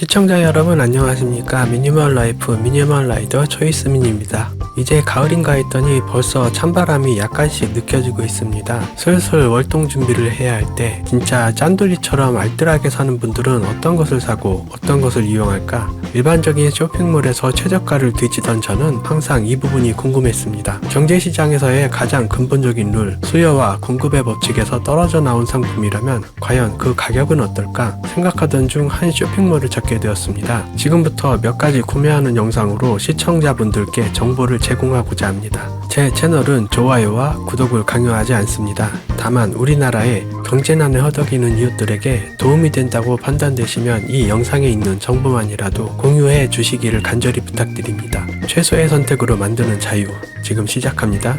시청자 여러분 안녕하십니까? 미니멀 라이프 미니멀 라이더 초이스민입니다 이제 가을인가 했더니 벌써 찬바람이 약간씩 느껴지고 있습니다. 슬슬 월동 준비를 해야 할 때 진짜 짠돌이처럼 알뜰하게 사는 분들은 어떤 것을 사고 어떤 것을 이용할까? 일반적인 쇼핑몰에서 최저가를 뒤지던 저는 항상 이 부분이 궁금했습니다. 경제시장에서의 가장 근본적인 룰 수요와 공급의 법칙에서 떨어져 나온 상품이라면 과연 그 가격은 어떨까 생각하던 중 한 쇼핑몰을 찾게 되었습니다. 지금부터 몇 가지 구매하는 영상으로 시청자분들께 정보를 제공하고자 합니다. 제 채널은 좋아요와 구독을 강요하지 않습니다. 다만 우리나라의 경제난에 허덕이는 이웃들에게 도움이 된다고 판단되시면 이 영상에 있는 정보만이라도 공유해 주시기를 간절히 부탁드립니다. 최소의 선택으로 만드는 자유. 지금 시작합니다.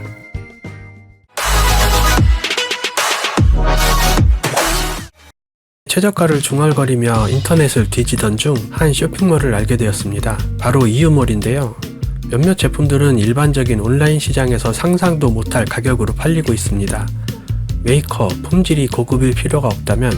최저가를 중얼거리며 인터넷을 뒤지던 중 한 쇼핑몰을 알게 되었습니다. 바로 이유몰인데요. 몇몇 제품들은 일반적인 온라인 시장에서 상상도 못할 가격으로 팔리고 있습니다. 메이커, 품질이 고급일 필요가 없다면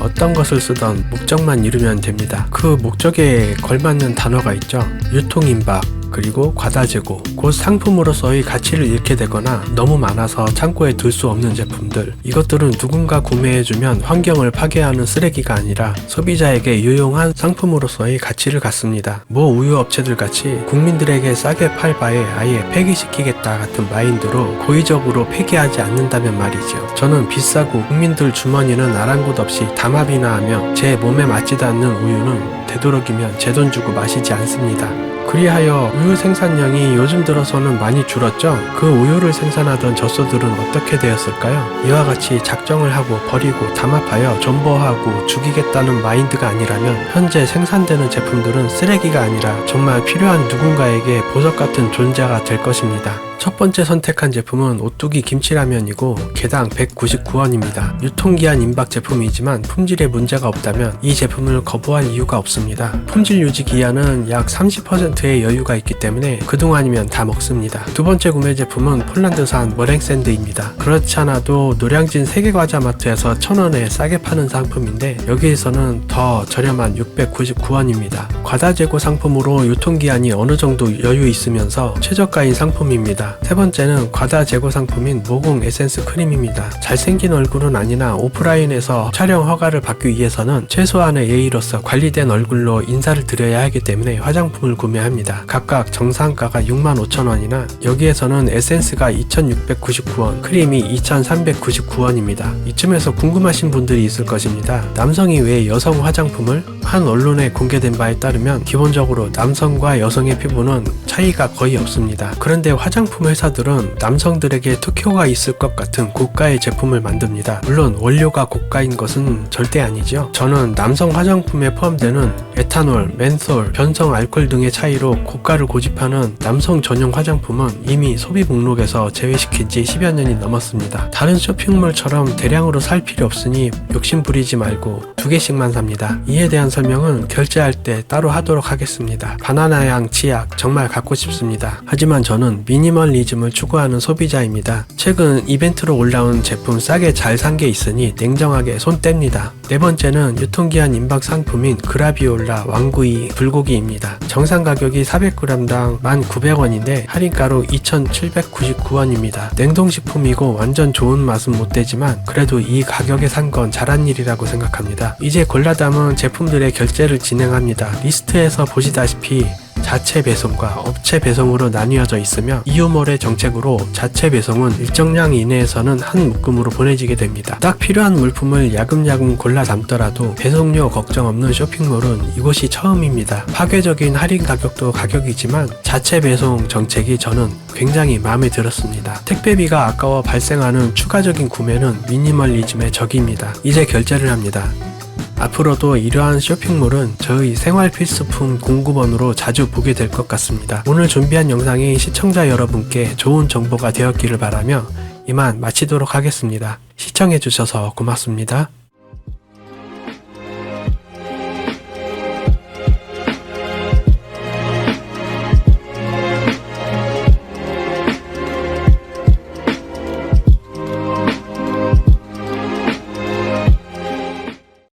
어떤 것을 쓰던 목적만 이루면 됩니다. 그 목적에 걸맞는 단어가 있죠. 유통임박, 그리고 과다 재고, 곧 상품으로서의 가치를 잃게 되거나 너무 많아서 창고에 둘 수 없는 제품들. 이것들은 누군가 구매해주면 환경을 파괴하는 쓰레기가 아니라 소비자에게 유용한 상품으로서의 가치를 갖습니다. 모 우유 업체들 같이 국민들에게 싸게 팔 바에 아예 폐기시키겠다 같은 마인드로 고의적으로 폐기하지 않는다면 말이죠. 저는 비싸고 국민들 주머니는 아랑곳 없이 담합이나 하며 제 몸에 맞지도 않는 우유는 되도록이면 제 돈 주고 마시지 않습니다. 그리하여 우유 생산량이 요즘 들어서는 많이 줄었죠. 그 우유를 생산하던 젖소들은 어떻게 되었을까요? 이와 같이 작정을 하고 버리고 담합하여 존버하고 죽이겠다는 마인드가 아니라면 현재 생산되는 제품들은 쓰레기가 아니라 정말 필요한 누군가에게 보석 같은 존재가 될 것입니다. 첫 번째 선택한 제품은 오뚜기 김치라면이고 개당 199원입니다. 유통기한 임박 제품이지만 품질에 문제가 없다면 이 제품을 거부할 이유가 없습니다. 품질 유지 기한은 약 30%의 여유가 있기 때문에 그동안이면 다 먹습니다. 두 번째 구매 제품은 폴란드산 머랭 샌드입니다. 그렇지 않아도 노량진 세계과자 마트에서 1000원에 싸게 파는 상품인데 여기에서는 더 저렴한 699원입니다. 과다 재고 상품으로 유통기한이 어느 정도 여유 있으면서 최저가인 상품입니다. 세 번째는 과다 재고 상품인 모공 에센스 크림입니다. 잘생긴 얼굴은 아니나 오프라인에서 촬영 허가를 받기 위해서는 최소한의 예의로서 관리된 얼굴로 인사를 드려야 하기 때문에 화장품을 구매합니다. 각각 정상가가 65,000원이나 여기에서는 에센스가 2,699원, 크림이 2,399원입니다. 이쯤에서 궁금하신 분들이 있을 것입니다. 남성이 왜 여성 화장품을 한 언론에 공개된 바에 따르면 기본적으로 남성과 여성의 피부는 차이가 거의 없습니다. 그런데 화장품 회사들은 남성들에게 특효가 있을 것 같은 고가의 제품을 만듭니다. 물론 원료가 고가인 것은 절대 아니죠. 저는 남성 화장품에 포함되는 에탄올, 멘솔, 변성 알코올 등의 차이로 고가를 고집하는 남성 전용 화장품은 이미 소비 목록에서 제외시킨 지 10여 년이 넘었습니다. 다른 쇼핑몰처럼 대량으로 살 필요 없으니 욕심 부리지 말고 두 개씩만 삽니다. 이에 대한 설명은 결제할 때 따로 하도록 하겠습니다. 바나나향 치약 정말 갖고 싶습니다. 하지만 저는 미니멀 리즘을 추구하는 소비자입니다. 최근 이벤트로 올라온 제품 싸게 잘 산 게 있으니 냉정하게 손 뗍니다. 네 번째는 유통기한 임박 상품인 그라비올라 왕구이 불고기입니다. 정상 가격이 400g당 1,900원인데 할인가로 2,799원입니다. 냉동식품이고 완전 좋은 맛은 못 되지만 그래도 이 가격에 산 건 잘한 일이라고 생각합니다. 이제 골라 담은 제품들의 결제를 진행합니다. 리스트에서 보시다시피 자체 배송과 업체 배송으로 나뉘어져 있으며 이유몰의 정책으로 자체 배송은 일정량 이내에서는 한 묶음으로 보내지게 됩니다. 딱 필요한 물품을 야금야금 골라 담더라도 배송료 걱정 없는 쇼핑몰은 이곳이 처음입니다. 파괴적인 할인 가격도 가격이지만 자체 배송 정책이 저는 굉장히 마음에 들었습니다. 택배비가 아까워 발생하는 추가적인 구매는 미니멀리즘의 적입니다. 이제 결제를 합니다. 앞으로도 이러한 쇼핑몰은 저의 생활 필수품 공급원으로 자주 보게 될 것 같습니다. 오늘 준비한 영상이 시청자 여러분께 좋은 정보가 되었기를 바라며 이만 마치도록 하겠습니다. 시청해주셔서 고맙습니다.